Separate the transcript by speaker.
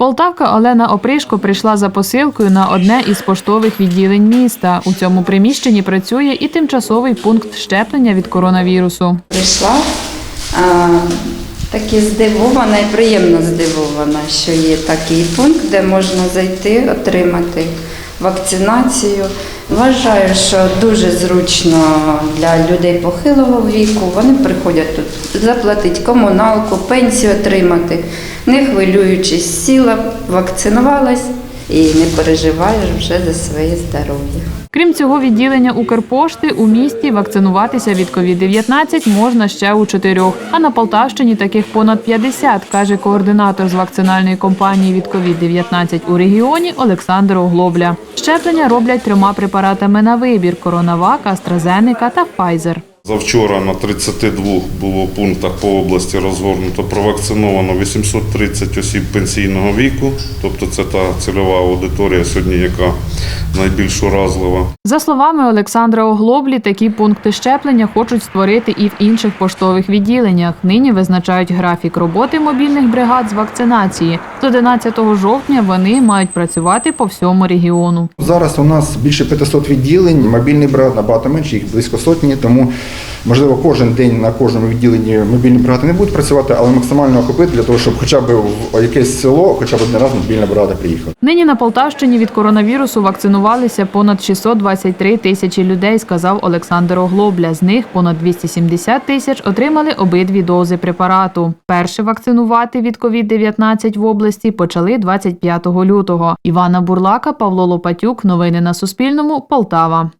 Speaker 1: Полтавка Олена Опришко прийшла за посилкою на одне із поштових відділень міста. У цьому приміщенні працює і тимчасовий пункт щеплення від коронавірусу.
Speaker 2: Прийшла а, таки здивована і приємно здивована, що є такий пункт, де можна зайти, отримати вакцинацію. Вважаю, що дуже зручно для людей похилого віку. Вони приходять тут заплатити комуналку, пенсію отримати, не хвилюючись, сіла, вакцинувалась і не переживаєш вже за своє здоров'я.
Speaker 1: Крім цього відділення Укрпошти у місті вакцинуватися від COVID-19 можна ще у чотирьох. А на Полтавщині таких понад 50, каже координатор з вакцинальної кампанії від COVID-19 у регіоні Олександр Оглобля. Щеплення роблять трьома препаратами на вибір: Коронавак, AstraZeneca та Pfizer.
Speaker 3: Завчора на 32 було пунктах по області розгорнуто провакциновано 830 осіб пенсійного віку, тобто це та цільова аудиторія сьогодні, яка найбільш уразлива.
Speaker 1: За словами Олександра Оглоблі, такі пункти щеплення хочуть створити і в інших поштових відділеннях. Нині визначають графік роботи мобільних бригад з вакцинації. З 11 жовтня вони мають працювати по всьому регіону.
Speaker 4: Зараз у нас більше 500 відділень, Мобільний бригад набагато менше, їх близько сотні, тому можливо кожен день на кожному відділенні мобільні бригади не будуть працювати, але максимально охопити для того, щоб хоча б в якесь село, хоча б один раз мобільна бригада приїхала.
Speaker 1: Нині на Полтавщині від коронавірусу вакцинувалися понад 623 тисячі людей, сказав Олександр Оглобля. З них понад 270 тисяч отримали обидві дози препарату. Перше вакцинувати від COVID-19 в області почали 25 лютого. Івана Бурлака, Павло Лопатюк. Новини на Суспільному. Полтава.